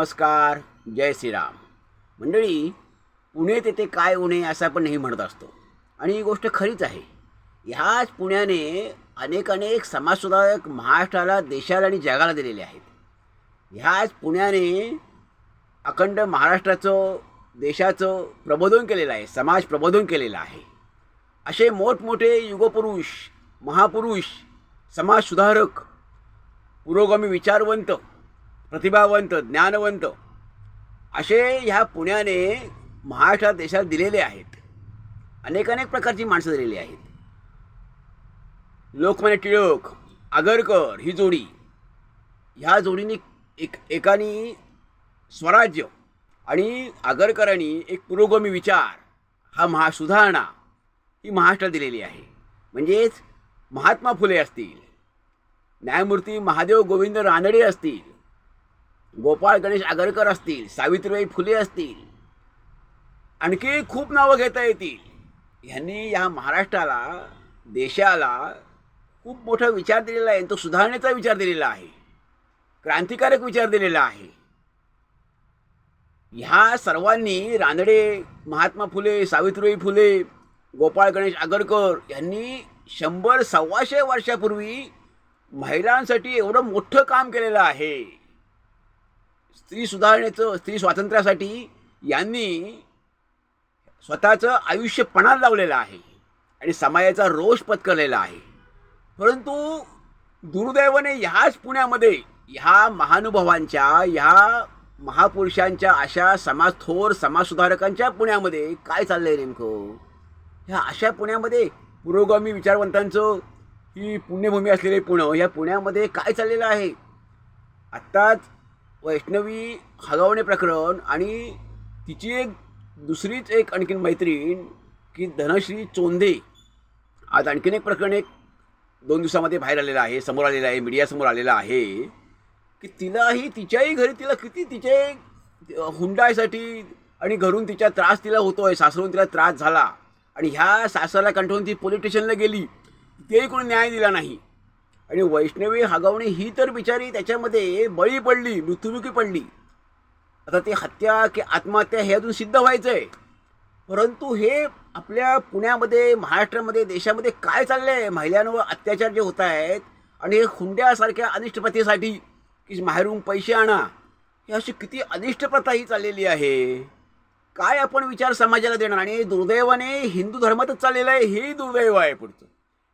नमस्कार जय श्रीराम. मंडळी पुणे तेथे काय उणे असं आपण नेहमी म्हणत असतो. आणि ही गोष्ट खरीच आहे. ह्याच पुण्याने अनेक अनेक समाजसुधारक महाराष्ट्राला देशाला आणि जगाला दिलेले आहेत. ह्याच पुण्याने अखंड महाराष्ट्राचं देशाचं प्रबोधन केलेलं आहे समाज प्रबोधन केलेलं आहे. असे मोठमोठे युगपुरुष महापुरुष समाजसुधारक पुरोगामी विचारवंत प्रतिभावंत ज्ञानवंत असे ह्या पुण्याने महाराष्ट्रात देशात दिलेले आहेत. अनेक अनेक प्रकारची माणसं दिलेली आहेत. लोकमान्य टिळक आगरकर ही जोडी ह्या जोडीने एक एकानी स्वराज्य आणि आगरकरांनी एक पुरोगामी विचार हा महा सुधारणा ही महाराष्ट्रात दिलेली आहे. म्हणजेच महात्मा फुले असतील न्यायमूर्ती महादेव गोविंद रानडे असतील गोपाळ गणेश आगरकर असतील सावित्रीबाई फुले असतील आणखी खूप नावं घेता येतील. ह्यांनी या महाराष्ट्राला देशाला खूप मोठा विचार दिलेला आहे तो सुधारण्याचा विचार दिलेला आहे. क्रांतिकारक विचार दिलेला आहे. ह्या सर्वांनी रानडे महात्मा फुले सावित्रीबाई फुले गोपाळ गणेश आगरकर यांनी शंभर सव्वाशे वर्षापूर्वी महिलांसाठी एवढं मोठं काम केलेलं आहे. स्त्री सुधारणेचं स्त्री स्वातंत्र्यासाठी यांनी स्वतःचं आयुष्य पणाला लावलेलं आहे आणि समाजाचा रोष पत्करलेला आहे. परंतु दुर्दैवाने ह्याच पुण्यामध्ये ह्या महानुभावांच्या ह्या महापुरुषांच्या अशा समाज थोर समाजसुधारकांच्या पुण्यामध्ये काय चाललंय नेमकं? ह्या अशा पुण्यामध्ये पुरोगामी विचारवंतांचं ही पुण्यभूमी असलेले पुणं ह्या पुण्यामध्ये काय चाललेलं आहे? आत्ताच वैष्णवी हलवणे प्रकरण आणि तिची एक दुसरीच एक आणखीन मैत्रीण की धनश्री चोंदे आज आणखीन एक प्रकरण एक दोन दिवसामध्ये बाहेर आलेलं आहे समोर आलेलं आहे मीडियासमोर आलेलं आहे की तिलाही तिच्याही घरी तिला किती तिचे हुंडायसाठी आणि घरून तिच्या त्रास तिला होतो आहे सासरून तिला त्रास झाला आणि ह्या सासऱ्याला कंठवून ती पोलीस स्टेशनला गेली. तेही कोणी न्याय दिला नाही. आणि वैष्णवी हगवणे ही तर बिचारी त्याच्यामध्ये बळी पडली मृत्युमुखी पडली. आता ते हत्या की आत्महत्या हे अजून सिद्ध व्हायचं आहे परंतु हे आपल्या पुण्यामध्ये महाराष्ट्रामध्ये देशामध्ये काय चाललं आहे महिलांवर अत्याचार जे होत आहेत आणि हे हुंड्यासारख्या अनिष्ट प्रथेसाठी की माहेरून पैसे आणा ही अशी किती अनिष्ट प्रथा ही चाललेली आहे. काय आपण विचार समाजाला देणार? आणि दुर्दैवाने हिंदू धर्मातच चाललेला आहे हेही दुर्दैव आहे पुढचं.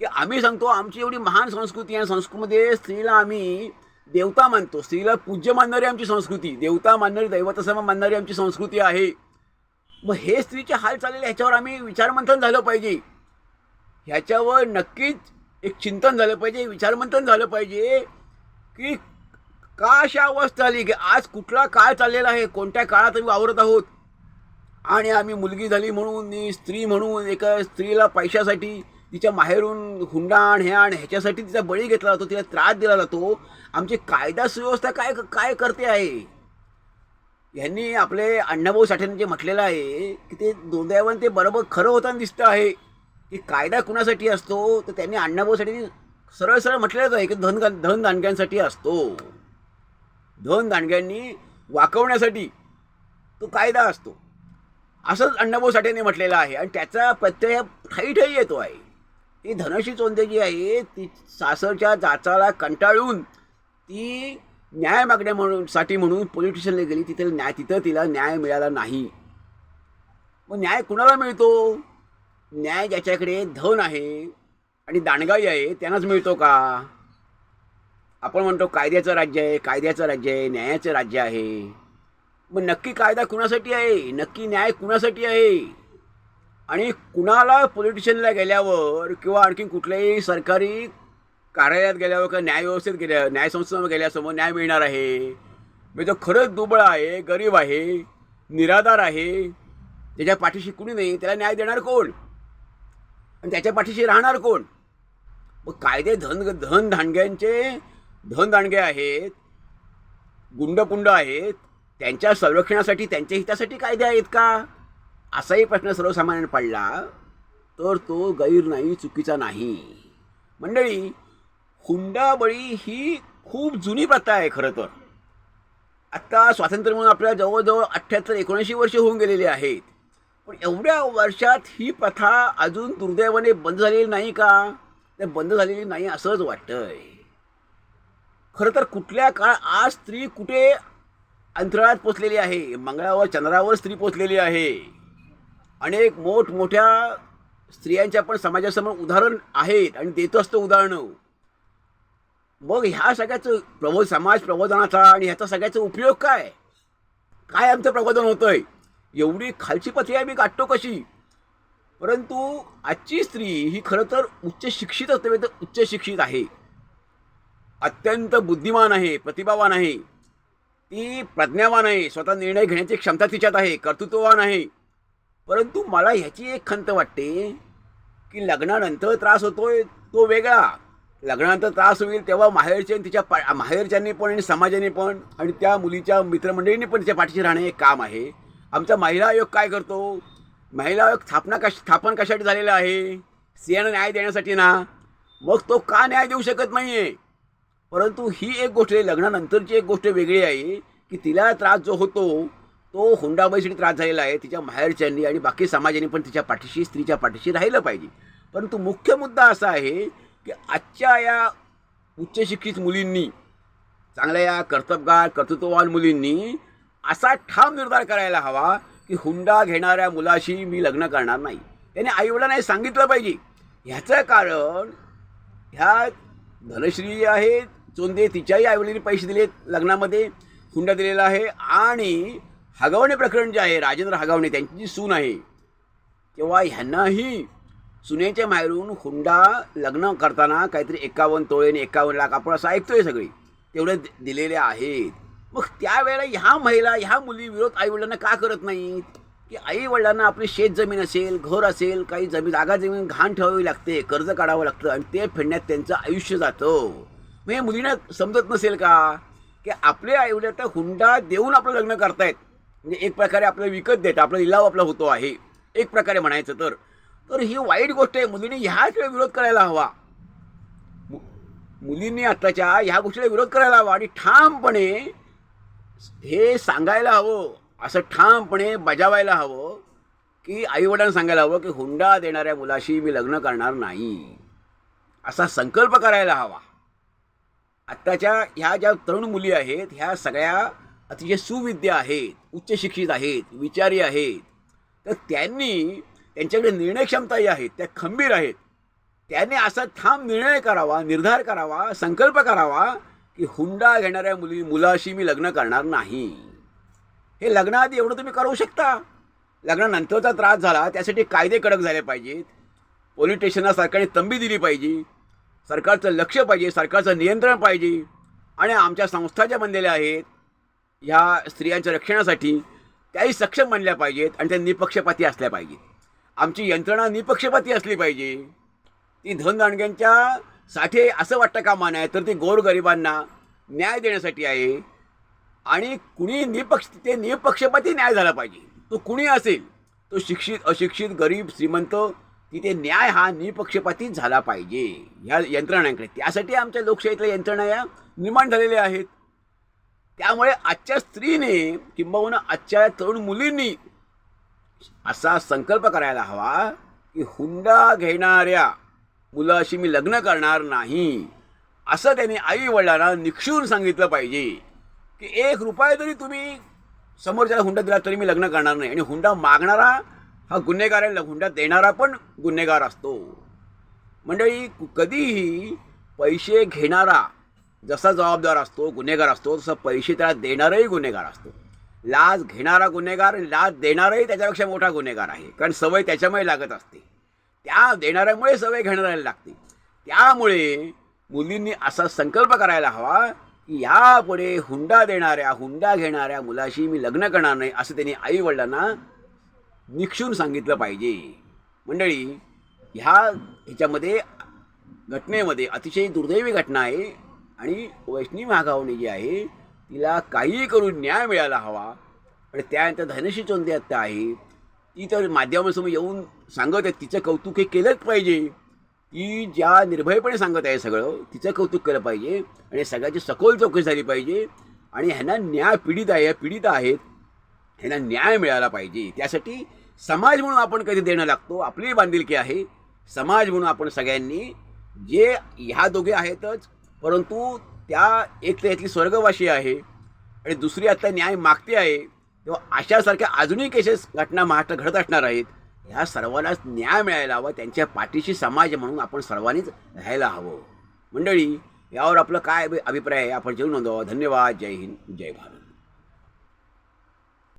की आम्ही सांगतो आमची एवढी महान संस्कृती आहे. संस्कृतीमध्ये स्त्रीला आम्ही देवता मानतो. स्त्रीला पूज्य मानणारी आमची संस्कृती देवता मानणारी दैवतसम मानणारी आमची संस्कृती आहे. मग हे स्त्रीचे हाल चाललेले ह्याच्यावर आम्ही विचारमंथन झालं पाहिजे. ह्याच्यावर नक्कीच एक चिंतन झालं पाहिजे विचारमंथन झालं पाहिजे की का अशी अवस्था आली की आज कुठला काळ चाललेला आहे कोणत्या काळात आम्ही वावरत आहोत? आणि आम्ही मुलगी झाली म्हणून स्त्री म्हणून एका स्त्रीला पैशासाठी तिच्या माहेरून हुंडाण हे आण ह्याच्यासाठी तिचा बळी घेतला जातो तिला त्रास दिला जातो. आमची कायदा सुव्यवस्था काय काय करते आहे? यांनी आपले अण्णाभाऊ साठेंनी जे म्हटलेलं आहे की ते दुर्दैवान ते बरोबर खरं होताना दिसतं आहे. की कायदा कुणासाठी असतो? तर त्यांनी अण्णाभाऊ साठेंनी सरळ सरळ म्हटलेलंच आहे की धन धन दांडग्यांसाठी असतो. धन दांडग्यांनी वाकवण्यासाठी तो कायदा असतो. असंच अण्णाभाऊ साठेने म्हटलेलं आहे आणि त्याचा प्रत्यय ठाई ठाई येतो आहे. ती धनश्री चोंदे जी आहे ती सासरच्या जाचाला कंटाळून ती न्याय मागण्या म्हणून साठी म्हणून पोलीस स्टेशनला गेली. तिथे न्याय तिथं तिला न्याय मिळाला नाही. मग न्याय कुणाला मिळतो? न्याय ज्याच्याकडे धन आहे आणि दांडगाई आहे त्यांनाच मिळतो का? आपण म्हणतो कायद्याचं राज्य आहे कायद्याचं राज्य आहे न्यायाचं राज्य आहे. मग नक्की कायदा कुणासाठी आहे? नक्की न्याय कुणासाठी आहे? आणि कुणाला पोलिटिशियनला गेल्यावर किंवा आणखी कुठल्याही सरकारी कार्यालयात गेल्यावर किंवा न्यायव्यवस्थेत गेल्या न्यायसंस्थेवर गेल्यासमोर न्याय मिळणार आहे. मी तो खरंच दुबळा आहे गरीब आहे निराधार आहे. त्याच्या पाठीशी कुणी नाही त्याला न्याय देणार कोण? आणि त्याच्या पाठीशी राहणार कोण? मग कायदे धन धन दांडग्यांचे धन दांडगे आहेत गुंडपुंड आहेत त्यांच्या संरक्षणासाठी त्यांच्या हितासाठी कायदे आहेत का? असाही प्रश्न सर्वसामान्य पडला तर तो गैर नाही चुकीचा नाही. मंडळी हुंडाबळी ही खूप जुनी प्रथा आहे खरं तर. आत्ता स्वातंत्र्य म्हणून आपल्या जवळजवळ अठ्ठ्याहत्तर एकोणऐंशी वर्ष होऊन गेलेली आहेत. पण एवढ्या वर्षात ही प्रथा अजून दुर्दैवाने बंद झालेली नाही का? ते बंद झालेली नाही असंच वाटतंय. खरं तर कुठल्या काळ आज स्त्री कुठे अंतराळात पोचलेली आहे? मंगळावर चंद्रावर स्त्री पोचलेली आहे. अनेक मोठमोठ्या स्त्रियांच्या पण समाजासमोर उदाहरण आहेत आणि देतो असतो उदाहरणं. मग ह्या सगळ्याचं प्रबोध समाज प्रबोधनाचा आणि ह्याचा सगळ्याचा उपयोग काय? काय आमचं प्रबोधन होतंय? एवढी खालची पथी आम्ही गाठतो कशी? परंतु आजची स्त्री ही खरं तर उच्च शिक्षित असते तर उच्च शिक्षित आहे. अत्यंत बुद्धिमान आहे प्रतिभावान आहे. ती प्रज्ञावान आहे स्वतः निर्णय घेण्याची क्षमता तिच्यात आहे कर्तृत्ववान आहे. परंतु मला ह्याची एक खंत वाटते की लग्नानंतर त्रास होतोय तो वेगळा. लग्नानंतर त्रास होईल तेव्हा माहेरचे तिच्या पा माहेरच्यांनी पण आणि समाजाने पण आणि त्या मुलीच्या मित्रमंडळींनी पण तिच्या पाठीशी राहणे हे काम आहे. आमचा महिला आयोग काय करतो? महिला आयोग स्थापना कश स्थापन कशासाठी झालेला आहे? स्त्रियांना न्याय देण्यासाठी ना? मग तो का न्याय देऊ शकत नाही आहे परंतु ही एक गोष्ट आहे लग्नानंतरची एक गोष्ट वेगळी आहे की तिला त्रास जो होतो तो हुंडाबळीसाठी त्रास झालेला आहे तिच्या माहेरच्यांनी आणि बाकी समाजाने पण तिच्या पाठीशी स्त्रीच्या पाठीशी राहिलं पाहिजे. परंतु मुख्य मुद्दा असा आहे की आजच्या या उच्च शिक्षित मुलींनी चांगल्या या कर्तबगार कर्तृत्ववान मुलींनी असा ठाम निर्धार करायला हवा की हुंडा घेणाऱ्या मुलाशी मी लग्न करणार नाही. त्याने आईवडिलांना सांगितलं पाहिजे. ह्याचं कारण ह्या धनश्री आहे चोंदे तिच्याही आईवडिलांनी पैसे दिलेत लग्नामध्ये हुंडा दिलेला आहे आणि हगवणे प्रकरण जे आहे राजेंद्र हगवणे त्यांची जी सून आहे तेव्हा ह्यांनाही सुनेच्या माहेरून हुंडा लग्न करताना काहीतरी एकावन्न तोळे आणि एकावन्न लाख आपण असं ऐकतोय सगळी. तेवढे दिलेले आहेत. मग त्यावेळेला ह्या महिला ह्या मुली विरोध आईवडिलांना का करत नाहीत? की आईवडिलांना आपली शेत जमीन असेल घर असेल काही जमीन जागा जमीन घाण ठेवावी लागते कर्ज काढावं लागतं आणि ते फेडण्यात त्यांचं आयुष्य जातं. मग हे मुलींना समजत नसेल का? की आपले आईवडील तर हुंडा देऊन आपलं लग्न करतायत. म्हणजे एक प्रकारे आपलं विकत देत आपला लिलाव आपला होतो आहे. एक प्रकारे म्हणायचं तर. तर ही वाईट गोष्ट आहे मुलींनी ह्याच वेळी विरोध करायला हवा. मुलींनी आत्ताच्या ह्या गोष्टीला विरोध करायला हवा आणि ठामपणे हे सांगायला हवं असं ठामपणे बजावायला हवं की आईवडिलांना सांगायला हवं की हुंडा देणाऱ्या मुलाशी मी लग्न करणार नाही. असा संकल्प करायला हवा. आत्ताच्या ह्या ज्या तरुण मुली आहेत ह्या सगळ्या अतिशय सुविद्या आहेत उच्च शिक्षित आहेत विचारी आहेत. तर त्यांनी त्यांच्याकडे निर्णयक्षमताही आहेत त्या खंबीर आहेत. त्यांनी असा ठाम निर्णय करावा निर्धार करावा संकल्प करावा की हुंडा घेणाऱ्या मुली मुलाशी मी लग्न करणार नाही. हे लग्नाआधी एवढं तुम्ही करू शकता. लग्नानंतरचा त्रास झाला त्यासाठी कायदे कडक झाले पाहिजेत. पोलीस स्टेशनला सरकारने तंबी दिली पाहिजे. सरकारचं लक्ष पाहिजे सरकारचं नियंत्रण पाहिजे. आणि आमच्या संस्था ज्या बनलेल्या आहेत ह्या स्त्रियांच्या रक्षणासाठी त्याही सक्षम बनल्या पाहिजेत आणि त्या निपक्षपाती असल्या पाहिजेत. आमची यंत्रणा निपक्षपाती असली पाहिजे. ती धनदांडग्यांच्या साठी असं वाटतं कामा नाही तर ती गोरगरिबांना न्याय देण्यासाठी आहे. आणि कुणी निपक्ष ते निपक्षपाती न्याय झाला पाहिजे. तो कुणी असेल तो शिक्षित अशिक्षित गरीब श्रीमंत तिथे न्याय हा निपक्षपाती झाला पाहिजे. ह्या यंत्रणांकडे. त्यासाठी आमच्या लोकशाहीतल्या यंत्रणा या निर्माण झालेल्या आहेत. त्यामुळे आजच्या स्त्रीने किंबहुना आजच्या तरुण मुलींनी असा संकल्प करायला हवा की हुंडा घेणाऱ्या मुलाशी मी लग्न करणार नाही असं त्यांनी आई वडिलांना निक्षून सांगितलं पाहिजे की एक रुपया जरी तुम्ही समोरच्याला हुंडा दिला तरी मी लग्न करणार नाही. आणि हुंडा मागणारा हा गुन्हेगार आहे हुंडा देणारा पण गुन्हेगार असतो. मंडळी कधीही पैसे घेणारा जसा जबाबदार असतो गुन्हेगार असतो तसं पैसे त्याला देणारही गुन्हेगार असतो. लाच घेणारा गुन्हेगार लाच देणाराही त्याच्यापेक्षा मोठा गुन्हेगार आहे. कारण सवय त्याच्यामुळे लागत असते. त्या देणाऱ्यामुळे सवय घेणाऱ्याला लागते. त्यामुळे मुलींनी असा संकल्प करायला हवा की यापुढे हुंडा देणाऱ्या हुंडा घेणाऱ्या मुलाशी मी लग्न करणार नाही असं त्यांनी आईवडिलांना निक्षून सांगितलं पाहिजे. मंडळी ह्या ह्याच्यामध्ये घटनेमध्ये अतिशय दुर्दैवी घटना आहे. आणि वैष्णवी मागावणे जी आहे तिला काहीही करून न्याय मिळायला हवा. आणि त्यानंतर धनश्री चोंदे आत्ता आहे ती तर माध्यमासमोर येऊन सांगत आहे तिचं कौतुक हे केलंच पाहिजे. ती ज्या निर्भयपणे सांगत आहे सगळं तिचं कौतुक केलं पाहिजे. आणि सगळ्याची सखोल चौकशी झाली पाहिजे. आणि ह्यांना न्याय पीडित आहे पीडित आहेत ह्यांना न्याय मिळाला पाहिजे. त्यासाठी समाज म्हणून आपण कधी देणं लागतो आपली बांधिलकी आहे. समाज म्हणून आपण सगळ्यांनी जे ह्या दोघे आहेतच परंतु त्या एक तर यातली स्वर्गवाशी आहे आणि दुसरी आता न्याय मागते आहे तेव्हा अशासारख्या अजूनही केसेस घटना महाराष्ट्रात घडत असणार आहेत ह्या सर्वांनाच न्याय मिळायला हवा त्यांच्या पाठीशी समाज म्हणून आपण सर्वांनीच राहायला हवं. मंडळी यावर आपलं काय अभिप्राय आहे आपण जेवण नोंदवा धन्यवाद. जय हिंद. जय भारत.